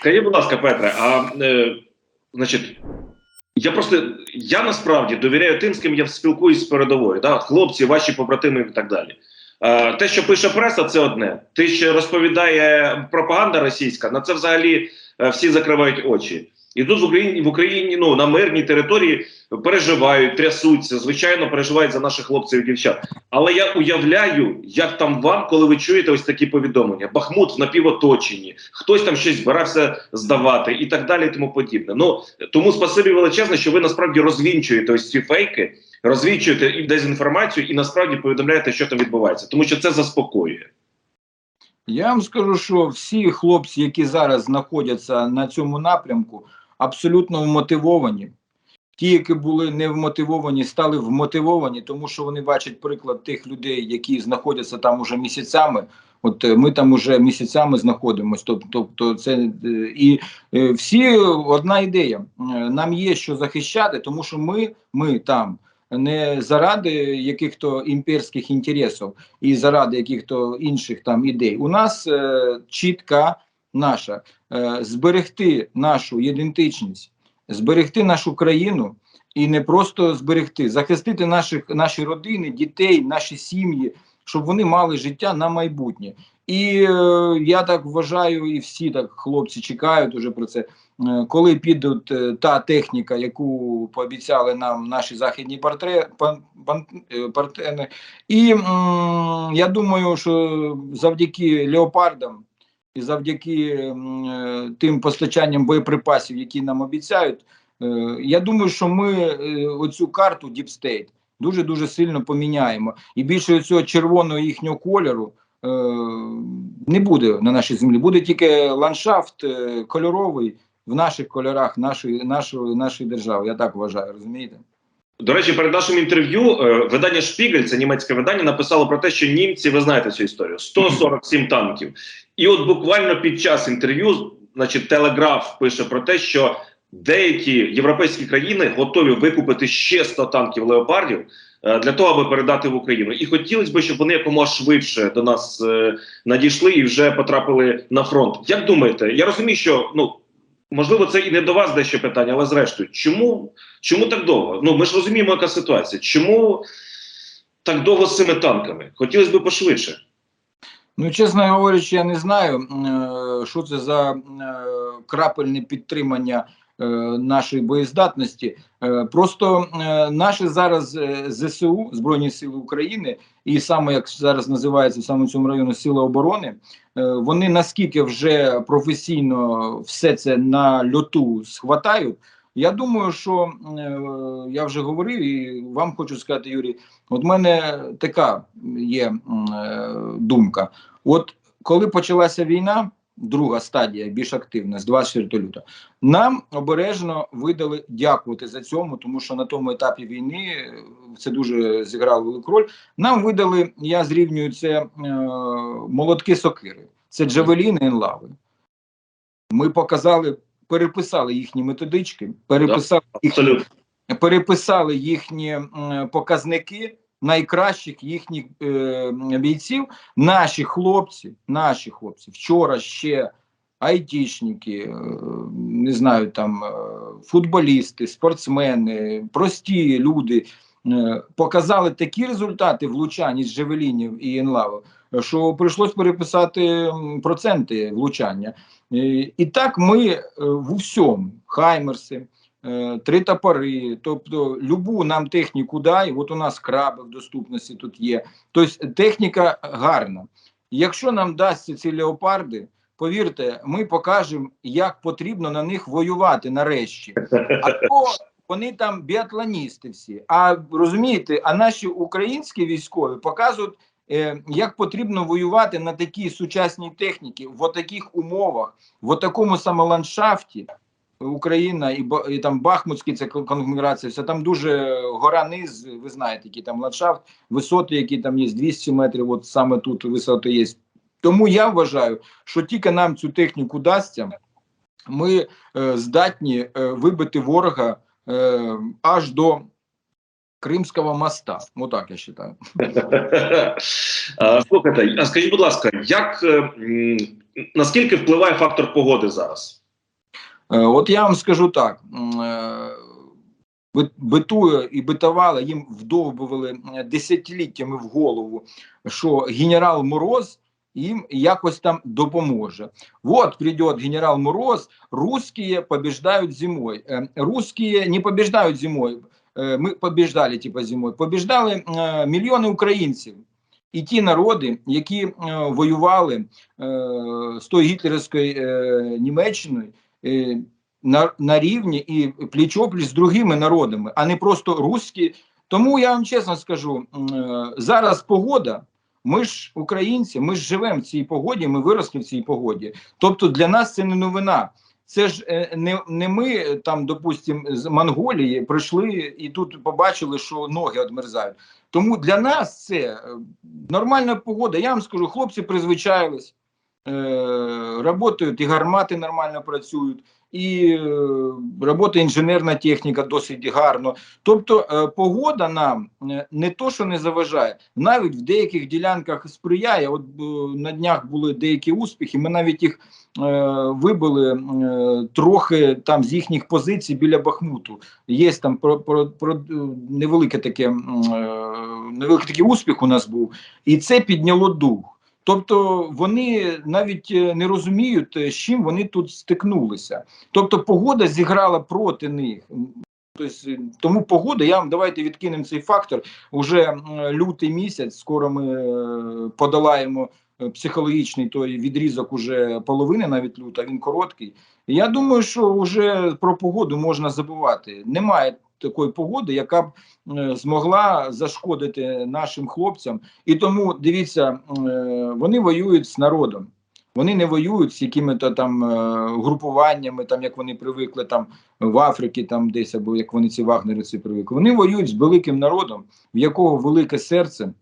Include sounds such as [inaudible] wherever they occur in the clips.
Скажіть, будь ласка, Петре, а е, значить, я просто я насправді довіряю тим, з ким я спілкуюсь з передовою, да? хлопці, ваші побратими і так далі. Е, те, що пише преса, це одне. Те, що розповідає пропаганда російська, на це взагалі е, всі закривають очі. І тут в Україні в Україні ну на мирній території переживають, трясуться, звичайно, переживають за наших хлопців і дівчат. Але я уявляю, як там вам, коли ви чуєте ось такі повідомлення: Бахмут в напівоточенні, хтось там щось збирався здавати і так далі, і тому подібне. Ну тому спасибі величезне, що ви насправді розвінчуєте ось ці фейки, розвінчуєте і дезінформацію, і насправді повідомляєте, що там відбувається, тому що це заспокоює. Я вам скажу, що всі хлопці, які зараз знаходяться на цьому напрямку, абсолютно вмотивовані. Ті, які були не вмотивовані, стали вмотивовані, тому що вони бачать приклад тих людей, які знаходяться там уже місяцями. От е, ми там уже місяцями знаходимося. Тобто, це е, і е, всі одна ідея. Нам є що захищати, тому що ми, ми там не заради яких-то імперських інтересів і заради яких-то інших там ідей. У нас е, чітка наша е, зберегти нашу ідентичність, зберегти нашу країну і не просто зберегти, захистити наших наші родини, дітей, наші сім'ї, щоб вони мали життя на майбутнє. І е, я так вважаю, і всі так хлопці чекають уже про це. Е, Коли підуть е, та техніка, яку пообіцяли нам наші західні е, партнери, і м, я думаю, що завдяки леопардам і завдяки е, тим постачанням боєприпасів, які нам обіцяють, е, я думаю, що ми е, оцю карту State дуже дуже сильно поміняємо. І більше цього червоного їхнього кольору не буде на нашій землі. Буде тільки ландшафт кольоровий в наших кольорах нашої, нашої, нашої держави. Я так вважаю, розумієте? До речі, перед нашим інтерв'ю е, видання Шпігель, це німецьке видання, написало про те, що німці, ви знаєте цю історію, 147 танків. І от буквально під час інтерв'ю, значить, Телеграф пише про те, що деякі європейські країни готові викупити ще 100 танків леопардів е, для того, аби передати в Україну. І хотілося б, щоб вони якомога швидше до нас е, надійшли і вже потрапили на фронт. Як думаєте? Я розумію, що ну. Можливо, це і не до вас дещо питання, але зрештою, чому чому так довго? Ну ми ж розуміємо, яка ситуація. Чому так довго з цими танками? Хотілося б пошвидше. Ну, чесно говорячи, я не знаю, е, що це за е, крапельне підтримання нашої боєздатності. Е, Просто е, наші зараз е, ЗСУ, Збройні Сили України, і саме як зараз називається саме в цьому районі Сили оборони, е, вони наскільки вже професійно все це на льоту схватають. Я думаю, що е, я вже говорив, і вам хочу сказати, Юрій, от мене така є е, думка. От коли почалася війна, друга стадія, більш активна, з 24 лютого, нам обережно видали дякувати за цьому, тому що на тому етапі війни е, це дуже зіграло велику роль. Нам видали, я зрівнюю це е, молотки сокири, це джавеліни енлави. Ми показали, переписали їхні методички, переписали їхні переписали їхні м, показники найкращих їхніх е, бійців. Наші хлопці, наші хлопці вчора ще айтішники, е, не знаю, там е, футболісти, спортсмени, прості люди е, показали такі результати влучань із Жевелінів і Енлаву, що прийшлось переписати проценти влучання. Е, І так ми е, в усьому Хаймерси, три топори, тобто любу нам техніку дай. От у нас краби в доступності тут є. Тобто техніка гарна. Якщо нам дасться ці леопарди, повірте, ми покажемо, як потрібно на них воювати нарешті. А то вони там біатлоністи всі. А розумієте, а наші українські військові показують. е, Як потрібно воювати на такій сучасній техніці, в таких умовах, в такому самоландшафті, Україна і, і там Бахмутський, це кон- конгломерація, все там дуже гора низ, ви знаєте, який там ландшафт, висоти, які там є 200 метрів, от саме тут висоти є. Тому я вважаю, що тільки нам цю техніку дасться, ми е, здатні е, вибити ворога е, аж до Кримського моста. Отак я вважаю. [laughs] Слухайте, а скажіть, будь ласка, як е, наскільки впливає фактор погоди зараз? Е, От я вам скажу так: м, е, бит- битує і битували, їм вдовбували е, десятиліттями в голову, що генерал Мороз їм якось там допоможе. Вот придет генерал Мороз, русские побеждают зимой. Э, Русские не побеждают зимой. Э, Мы побеждали типа зимой. Побеждали е, мільйони українців. І ті народи, які е, воювали е, з тою гітлерівською е, Німеччиною е, на, на рівні і пліч-опліч з другими народами, а не просто русські. Тому я вам чесно скажу: е, зараз погода. Ми ж українці, ми ж живемо в цій погоді, ми виросли в цій погоді. Тобто для нас це не новина. Це ж е, не, не ми е, там, допустимо, з Монголії прийшли і тут побачили, що ноги відмерзають. Тому для нас це е, нормальна погода. Я вам скажу, хлопці призвичайлись, е, працюють, і гармати нормально працюють, і е, робота інженерна техніка досить гарно. Тобто е, погода нам не то, що не заважає, навіть в деяких ділянках сприяє. От на днях були деякі успіхи. Ми навіть їх вибили трохи там з їхніх позицій біля Бахмуту. Є там про, про, про невелике таке невеликий такий успіх у нас був, і це підняло дух. Тобто вони навіть е, не розуміють, е, з чим вони тут стикнулися. Тобто погода зіграла проти них. Тобто, тому погода, я вам давайте відкинемо цей фактор. Уже лютий місяць, скоро ми подолаємо психологічний той відрізок уже половини, навіть люта, він короткий. Я думаю, що вже про погоду можна забувати. Немає такої погоди, яка б е, змогла зашкодити нашим хлопцям. І тому дивіться, е, вони воюють з народом. Вони не воюють з якими-то там е, групуваннями, там як вони привикли там в Африці, там десь або як вони ці вагнерівці привикли. Вони воюють з великим народом, в якого велике серце,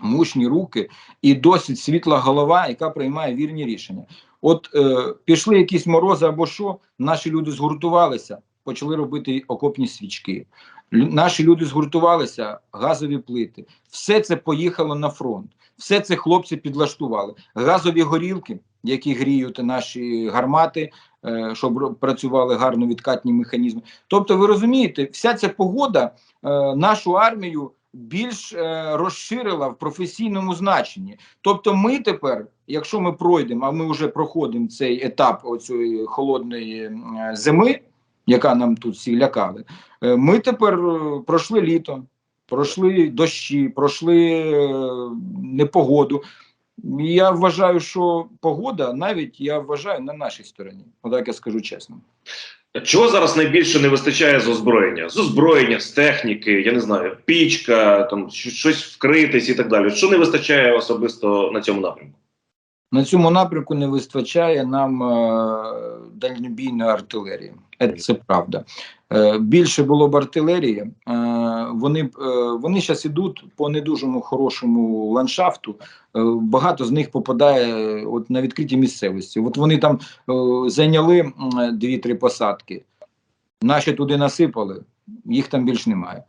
мужні руки і досить світла голова, яка приймає вірні рішення. От е, пішли якісь морози або що, наші люди згуртувалися, почали робити окопні свічки. Наші люди згуртувалися, газові плити. Все це поїхало на фронт. Все це хлопці підлаштували. Газові горілки, які гріють наші гармати, е, щоб працювали гарно відкатні механізми. Тобто, ви розумієте, вся ця погода е, нашу армію більш е, розширила в професійному значенні. Тобто, ми тепер, якщо ми пройдемо, а ми вже проходимо цей етап оцієї холодної зими, яка нам тут всі лякали, е, ми тепер е, пройшли літо, пройшли дощі, пройшли е, непогоду. Я вважаю, що погода навіть я вважаю на нашій стороні. Отак я скажу чесно. Чого зараз найбільше не вистачає з озброєння? З озброєння, з техніки, я не знаю, пічка, там щось вкритись і так далі. Що не вистачає особисто на цьому напрямку? На цьому напрямку не вистачає нам е, дальнобійної артилерії. Е, Це правда. Е, більше було б артилерії. Е, вони е, вони зараз ідуть по не дуже хорошому ландшафту. Е, багато з них попадає от на відкриті місцевості. От вони там е, зайняли дві-три посадки. Наші туди насипали, їх там більш немає.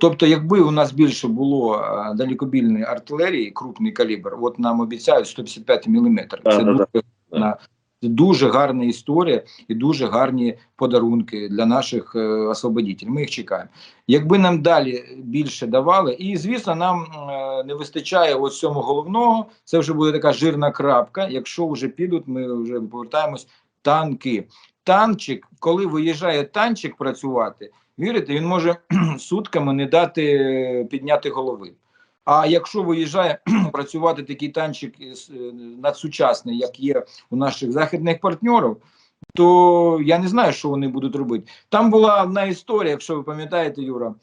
Тобто, якби у нас більше було далекобільної артилерії, крупний калібр, от нам обіцяють 155 мм. Це дуже, на- дуже гарна історія і дуже гарні подарунки для наших е, освободітелів. Ми їх чекаємо. Якби нам далі більше давали, і звісно, нам е, не вистачає ось цього головного. Це вже буде така жирна крапка. Якщо вже підуть, ми вже повертаємось. Танки. Танчик, коли виїжджає танчик працювати, вірите, він може [clears throat] сутками не дати е, підняти голови. А якщо виїжджає [clears throat] працювати такий танчик е, надсучасний, як є у наших західних партнерів, то я не знаю, що вони будуть робити. Там була одна історія, якщо ви пам'ятаєте, Юра,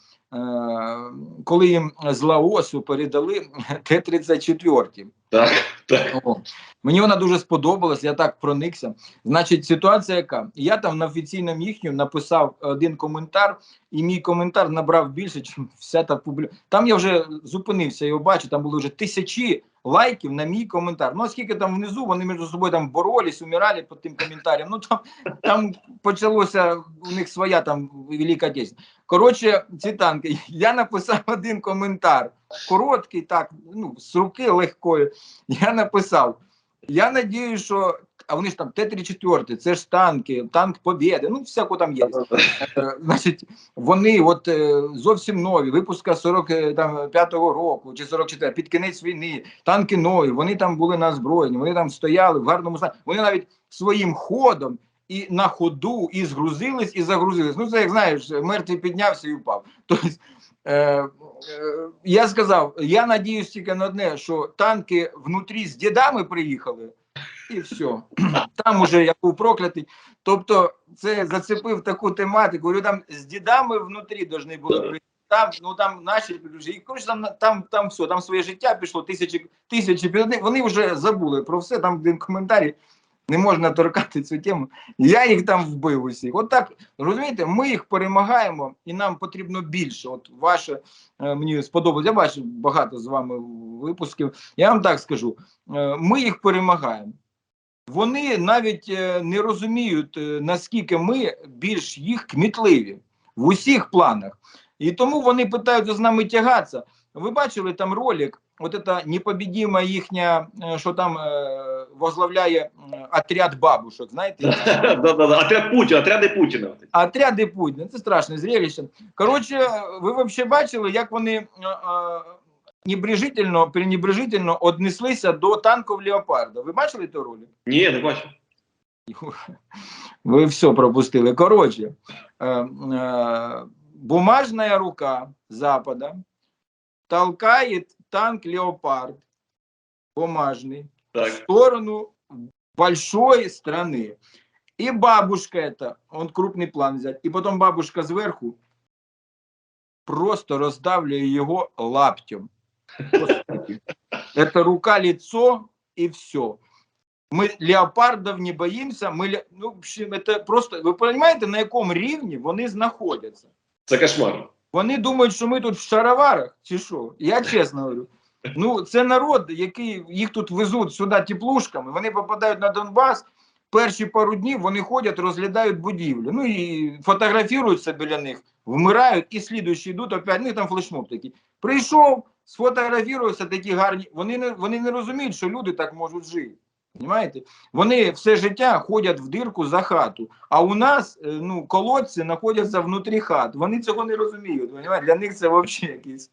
коли їм з Лаосу передали [laughs] Т-34. Так, так. О, мені вона дуже сподобалась, я так проникся. Значить, ситуація яка? Я там на офіційному їхньому написав один коментар, і мій коментар набрав більше, ніж [laughs] вся та публі... Там я вже зупинився, його бачу, там були вже тисячі лайків на мій коментар. Ну, оскільки там внизу вони між собою там боролись, умирали під тим коментарем. Ну там, там почалося у них своя там велика дійсність. Коротше, ці танки. [laughs] Я написав [laughs] один коментар, короткий, так, ну, з руки легкої. [laughs] Я написав: я надію, що а вони ж там Т-34, це ж танки, танк Побєди, ну всяко там є. Е, Значить, вони от е, зовсім нові, випуска 45-го року чи 44 під кінець війни, танки нові, вони там були на озброєнні, вони там стояли в гарному стані. Вони навіть своїм ходом і на ходу і згрузились, і загрузились. Ну, це як знаєш, мертвий піднявся і впав. [laughs] Тобто, е, е, я сказав, я надіюсь тільки на одне, що танки внутрі з дідами приїхали, і все. [clears throat] Там уже я був проклятий. Тобто, це зацепив таку тематику. Говорю, там з дідами внутрі повинні були прийти. Там, ну там наші і коротше, там, там, там все, там своє життя пішло, тисячі, тисячі Вони вже забули про все, там де коментарі не можна торкати цю тему. Я їх там вбив усіх. От так, розумієте, ми їх перемагаємо, і нам потрібно більше. От ваше е, мені сподобалось. Я бачив багато з вами випусків. Я вам так скажу: е, ми їх перемагаємо. Вони навіть е, не розуміють, наскільки ми більш їх кмітливі в усіх планах. І тому вони питаються з нами тягатися. Ви бачили там ролик, от це непобідіма їхня, що там е, возглавляє е, отряд бабушок, знаєте? [laughs] Отряд Путіна, отряди Путіна. Отряди Путіна, це страшне зрелище. Коротше, ви взагалі бачили, як вони небрежительно, пренебрежительно віднеслися до танків Леопарда. Ви бачили той ролик? Ні, не бачу. [laughs] Ви все пропустили. Коротше, бумажная рука Запада толкает танк Леопард бумажный в Так. сторону большой страны. И бабушка это, он крупный план взять, и потом бабушка сверху просто раздавливает его лаптем. [laughs] Господи. Это рука, лицо и все. Мы леопардов не боимся, мы, ле- ну, в общем, это просто, ви розумієте, на якому рівні вони знаходяться? Це кошмар. Вони думають, що ми тут в шароварах, чи що? Я чесно говорю. Ну, це народ, який їх тут везуть сюди теплушками, вони попадають на Донбас. Перші пару днів вони ходять, розглядають будівлю. Ну і фотографіруються біля них, вмирають, і слідуючі йдуть опять. Ну там флешмоб такий. Прийшов, сфотографувався, такі гарні. Вони не, вони не розуміють, що люди так можуть жити. Понимаєте? Вони все життя ходять в дирку за хату, а у нас е, ну, колодці знаходяться внутрі хат. Вони цього не розуміють. Понимаєте? Для них це взагалі якийсь